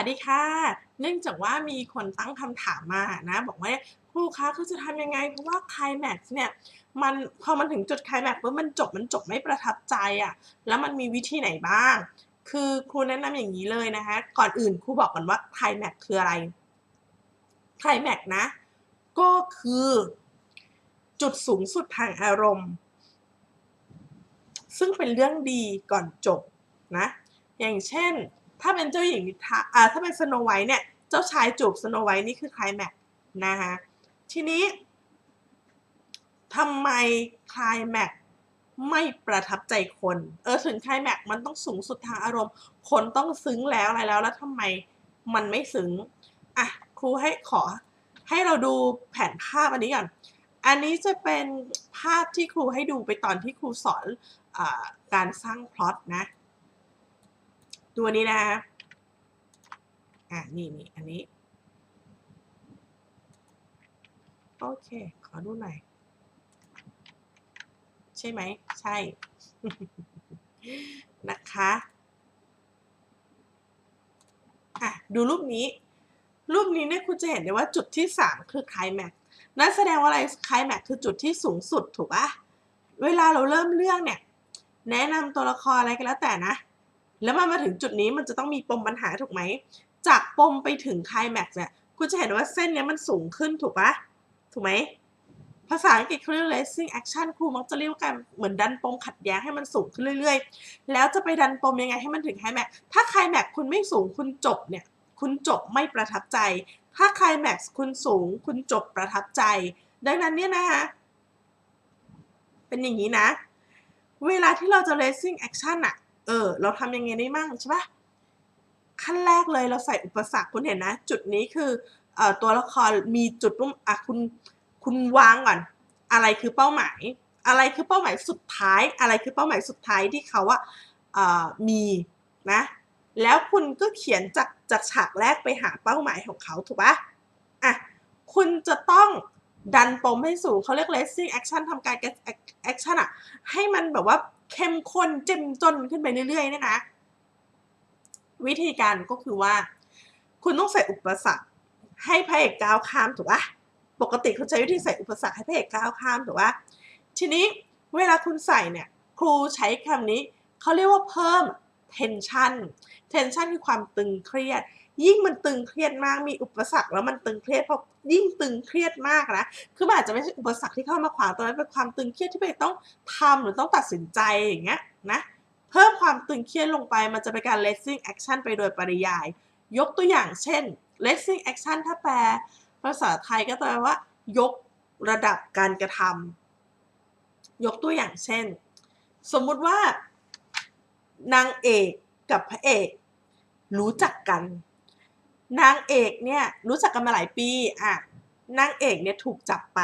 วัสดีค่ะ เนื่องจากว่ามีคนตั้งคำถามมานะ บอกว่าครูคะคือจะทำยังไง เพราะว่าไคลแม็กซ์เนี่ยมันพอมันถึงจุดไคลแม็กซ์ปุ๊บมันจบมันจบไม่ประทับใจอะแล้วมันมีวิธีไหนบ้าง คือครูแนะนำอย่างนี้เลยนะคะ ก่อนอื่นครูบอกก่อนว่าไคลแม็กซ์คืออะไรไคลแม็กซ์นะ ก็คือจุดสูงสุดทางอารมณ์ ซึ่งเป็นเรื่องดีก่อนจบนะ อย่างเช่น ถ้าเป็นเจ้าหญิงนิทราอ่าถ้าเป็นสโนไวท์เนี่ย เจ้าชายจูบสโนไวท์นี่คือไคลแม็กนะคะทีนี้ทำไมไคลแม็กไม่ประทับใจคน เออถึงไคลแม็กมันต้องสูงสุดทางอารมณ์ คนต้องซึ้งแล้วอะไรแล้ว แล้วทำไมมันไม่ซึ้งอะครูให้ขอให้เราดูแผนภาพอันนี้ก่อน อันนี้จะเป็นภาพที่ครูให้ดูไปตอนที่ครูสอนอการสร้างพล็อตนะ ตัวนี้นะอะนี่นี่อันนี้ โอเค ขอดูหน่อย ใช่ไหม ใช่ นะคะอะดูรูปนี้ รูปนี้เนี่ยคุณจะเห็นได้ว่าจุดที่ 3 คือไคลแม็กซ์นั่นแสดงว่าอะไรไคลแม็กซ์คือจุดที่สูงสุดถูกปะเวลาเราเริ่มเรื่องเนี่ย แนะนำตัวละครอะไรก็แล้วแต่นะ แล้วมันมาถึงจุดนี้มันจะต้องมีปมปัญหาถูกไหม จากปมไปถึงคลแม็กซ์เนี่ยคุณจะเห็นว่าเส้นเนี้ยมันสูงขึ้นถูกปะถูกไหมภาษาอังกฤษเขาเรียก racing action ครูมักจะเรียกกันเหมือนดันปมขัดแย้งให้มันสูงขึ้นเรื่อยๆ แล้วจะไปดันปมยังไงให้มันถึงไคลแม็กซ์ถ้าไคลแม็กซ์คุณไม่สูงคุณจบเนี่ย คุณจบไม่ประทับใจ ถ้าไคลแม็กซ์คุณสูง คุณจบประทับใจ ดังนั้นเนี่ยนะคะเป็นอย่างนี้นะ เวลาที่เราจะ racing action อะ เออ เราทำยังไงได้มั่งใช่ปะขั้นแรกเลยเราใส่อุปสรรคคุณเห็นนะ จุดนี้คือเอ่อตัวละครมีจุดรุ่มอะคุณคุณวางก่อน อะไรคือเป้าหมาย อะไรคือเป้าหมายสุดท้าย อะไรคือเป้าหมายสุดท้ายที่เขาอะเอ่อมีนะแล้วคุณก็เขียนจากจากฉากแรกไปหาเป้าหมายของเขาถูกปะอะคุณจะต้องดันปมให้สูงเขาเรียก racing action ทำการ action อะให้มันแบบว่า เข้มข้นเจ้มจนขึ้นไปเรื่อยๆเนี่ยนะ วิธีการก็คือว่า คุณต้องใส่อุปสรรคให้พระเอกก้าวข้ามถูกปะปกติเขาใช้วิธีใส่อุปสรรคให้พระเอกก้าวข้ามถูกปะทีนี้เวลาคุณใส่เนี่ย ครูใช้คำนี้เขาเรียกว่าเพิ่ม tension tension คือความตึงเครียด ยิ่งมันตึงเครียดมากมีอุปสรรคแล้วมันตึงเครียดเพราะยิ่งตึงเครียดมากนะคือมันอาจจะไม่ใช่อุปสรรคที่เข้ามาขวางตรงนั้นเป็นความตึงเครียดที่ไปต้องทำหรือต้องตัดสินใจอย่างเงี้ยนะเพิ่มความตึงเครียดลงไปมันจะเป็นการ racing action ไปโดยปริยาย ยกตัวอย่างเช่น racing action ถ้าแปลภาษาไทยก็แปลว่า ยกระดับการกระทำยกตัวอย่างเช่น สมมุติว่านางเอกกับพระเอก รู้จักกัน นางเอกเนี่ยรู้จักกันมาหลายปีอะนางเอกเนี่ยถูกจับไป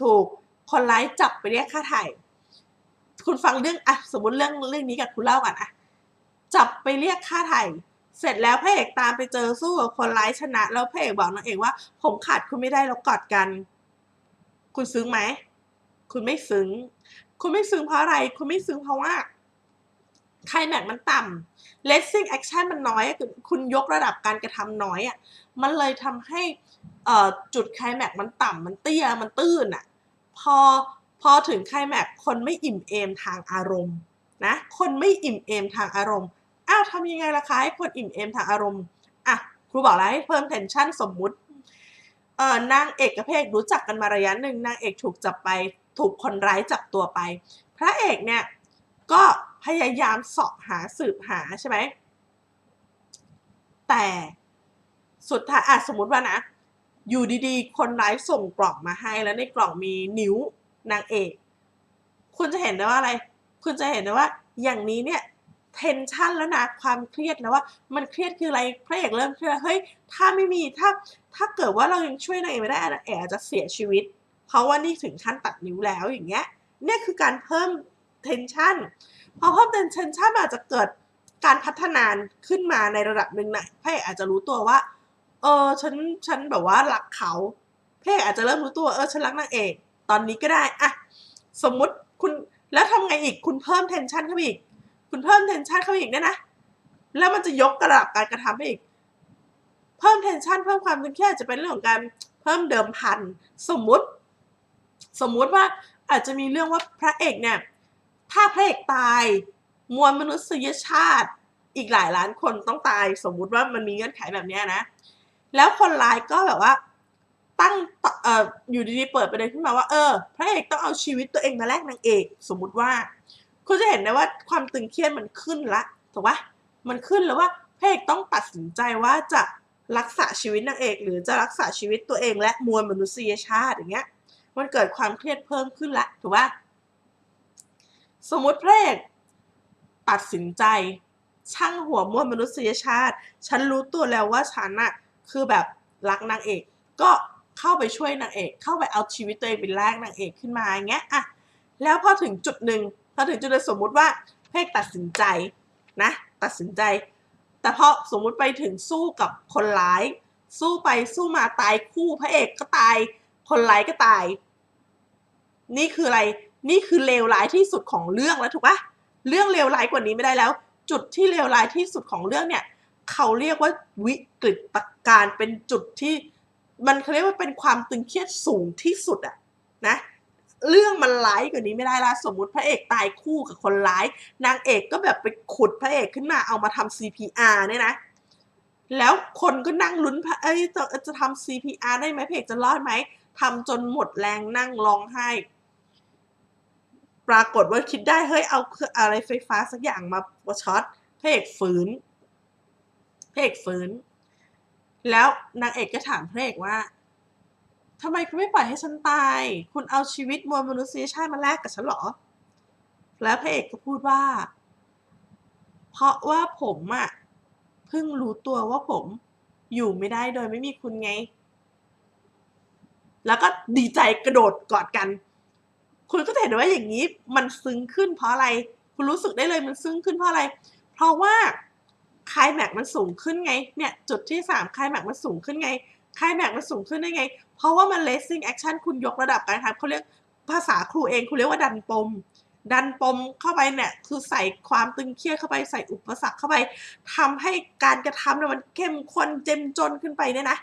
ถูกคนร้ายจับไปเรียกค่าไถ่คุณฟังเรื่องอะสมมติเรื่องเรื่องนี้กับคุณเล่าก่อนอะจับไปเรียกค่าไถ่เสร็จแล้วพระเอกตามไปเจอสู้กับคนร้ายชนะ แล้วพระเอกบอกนางเอกว่า ผมขาดคุณไม่ได้แล้วกอดกัน คุณซึ้งไหม คุณไม่ซึ้ง คุณไม่ซึ้งเพราะอะไร คุณไม่ซึ้งเพราะว่า ไคลแม็กมันต่ำ racing action มันน้อยคุณคุณยกระดับการกระทำน้อยอะมันเลยทำให้จุดไคลแม็กมันต่ำมันเตี้ยมันตื้นอะพอพอถึงไคลแม็กคนไม่อิ่มเอมทางอารมณ์นะคนไม่อิ่มเอมทางอารมณ์อ้าวทำยังไงล่ะคะให้คนอิ่มเอมทางอารมณ์อะครูบอกแล้วให้เพิ่ม tension สมมุติเออนางเอกกับพระเอกรู้จักกันมาระยะหนึ่งนางเอกถูกจับไปถูกคนร้ายจับตัวไป พระเอกเนี่ยก็ พยายามเสาะหาสืบหาใช่ไหม แต่สุดท้ายอะสมมติว่านะ อยู่ดีๆ คนร้ายส่งกล่องมาให้แล้วในกล่องมีนิ้วนางเอก คุณจะเห็นได้ว่าอะไร คุณจะเห็นได้ว่า อย่างนี้เนี่ยเทนชันแล้วนะความเครียดแล้วว่ามันเครียดคืออะไรพระเอกเริ่มเครียดเฮ้ยถ้าไม่มีถ้าถ้าเกิดว่าเรายังช่วยนางเอกไม่ได้นางเอกอาจจะเสียชีวิต เพราะว่านี่ถึงขั้นตัดนิ้วแล้วอย่างเงี้ยเนี่ยคือการเพิ่ม tension พอเพิ่ม tension อาจจะเกิดการพัฒนาขึ้นมาในระดับหนึ่งนะพระเอกอาจจะรู้ตัวว่า เออฉันฉันแบบว่ารักเขาพระเอกอาจจะเริ่มรู้ตัวเออฉันรักนางเอกตอนนี้ก็ได้อะสมมุติคุณแล้วทำไงอีกคุณเพิ่ม tension เข้าไปอีก คุณเพิ่ม tension เข้าไปอีกเนี่ยนะ แล้วมันจะยกระดับการกระทำให้อีก เพิ่มเทนชันเพิ่มความตึงเครียดจจะเป็นเรื่องของการเพิ่มเดิมพัน สมมุติ สมมุติว่าอาจจะมีเรื่องว่าพระเอกเนี่ย ถ้าพระเอกตาย มวลมนุษยชาติอีกหลายล้านคนต้องตาย สมมุติว่ามันมีเงื่อนไขแบบนี้นะ แล้วคนร้ายก็แบบว่าตั้งเอ่ออยู่ดีๆเปิดประเด็นขึ้นมาว่าเออพระเอกต้องเอาชีวิตตัวเองมาแลกนางเอก สมมุติว่า คุณจะเห็นได้ว่าความตึงเครียดมันขึ้นละถูกปะมันขึ้นแล้วว่าพระเอกต้องตัดสินใจว่าจะรักษาชีวิตนางเอก หรือจะรักษาชีวิตตัวเองและมวลมนุษยชาติอย่างเงี้ย มันเกิดความเครียดเพิ่มขึ้นละถูกปะ สมมติพระเอกตัดสินใจ ช่างหัวมวลมนุษยชาติ ฉันรู้ตัวแล้วว่าฉันอะคือแบบรักนางเอก ก็เข้าไปช่วยนางเอก เข้าไปเอาชีวิตตัวเองเป็นแรกนางเอกขึ้นมาอย่างเงี้ยอะแล้วพอถึงจุดหนึ่งพอถึงจุดหนึ่งสมมุติว่าพระเอกตัดสินใจนะตัดสินใจ แต่พอสมมุติไปถึงสู้กับคนร้าย สู้ไปสู้มาตายคู่พระเอกก็ตาย คนร้ายก็ตาย นี่คืออะไร นี่คือเลวร้ายที่สุดของเรื่องแล้วถูกปะเรื่องเลวร้ายกว่านี้ไม่ได้แล้ว จุดที่เลวร้ายที่สุดของเรื่องเนี่ยเขาเรียกว่าวิกฤตการณ์เป็นจุดที่ มันเขาเรียกว่าเป็นความตึงเครียดสูงที่สุดอะนะเรื่องมันร้ายกว่านี้ไม่ได้ละสมมุติพระเอกตายคู่กับคนร้าย นางเอกก็แบบไปขุดพระเอกขึ้นมาเอามาทำ CPR เนี่ยนะ แล้วคนก็นั่งลุ้นพระเอ้ยจะจะทำ CPR ได้ไหมพระเอกจะรอดไหมทำจนหมดแรงนั่งร้องไห้ ปรากฏว่าคิดได้เฮ้ยเอาอะไรไฟฟ้าสักอย่างมาช็อตพระเอกฝืนพระเอกฝืน แล้วนางเอกก็ถามพระเอกว่าทำไมคุณไม่ปล่อยให้ฉันตาย คุณเอาชีวิตมวลมนุษยชาติมาแลกกับฉันหรอ แล้วพระเอกก็พูดว่า เพราะว่าผมอะเพิ่งรู้ตัวว่าผมอยู่ไม่ได้โดยไม่มีคุณไง แล้วก็ดีใจกระโดดกอดกัน คุณก็จะเห็นว่าอย่างนี้มันซึ้งขึ้นเพราะอะไร คุณรู้สึกได้เลยมันซึ้งขึ้นเพราะอะไร เพราะว่าคลายแม็กมันสูงขึ้นไง เนี่ยจุดที่สามคลายแม็กมันสูงขึ้นไงคลายแม็กมันสูงขึ้นได้ไง เพราะว่ามัน racing action คุณยกระดับการทำเขาเรียกภาษาครูเองคุณเรียกว่าดันปม ดันปมเข้าไปเนี่ยคือใส่ความตึงเครียดเข้าไปใส่อุปสรรคเข้าไปทำให้การกระทำเนี่ยมันเข้มข้นเจ้มจนขึ้นไปเนี่ยนะ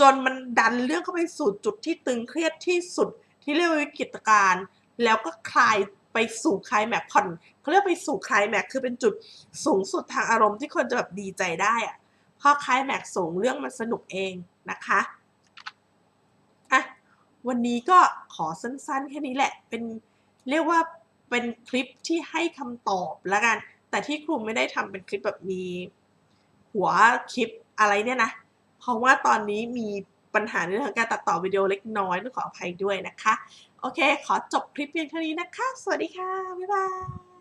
จนมันดันเรื่องเข้าไปสู่จุดที่ตึงเครียดที่สุด ที่เรียกว่าวิกฤตการณ์แล้วก็คลายไปสู่คลายแม็กผ่อนเขาเรียกไปสู่คลายแม็กคือเป็นจุดสูงสุดทางอารมณ์ที่คนจะแบบดีใจได้อะพอคลายแม็กสูงเรื่องมันสนุกเองนะคะอะวันนี้ก็ขอสั้นๆ แค่นี้แหละ เป็นเรียกว่าเป็นคลิปที่ให้คำตอบแล้วกัน แต่ที่ครูไม่ได้ทำเป็นคลิปแบบมี หัวคลิปอะไรเนี่ยนะ เพราะว่าตอนนี้มี ปัญหาในเรื่องของการตัดต่อวิดีโอเล็กน้อยต้องขออภัยด้วยนะคะ โอเค ขอจบคลิปเพียงเท่านี้นะคะ สวัสดีค่ะ บ๊ายบาย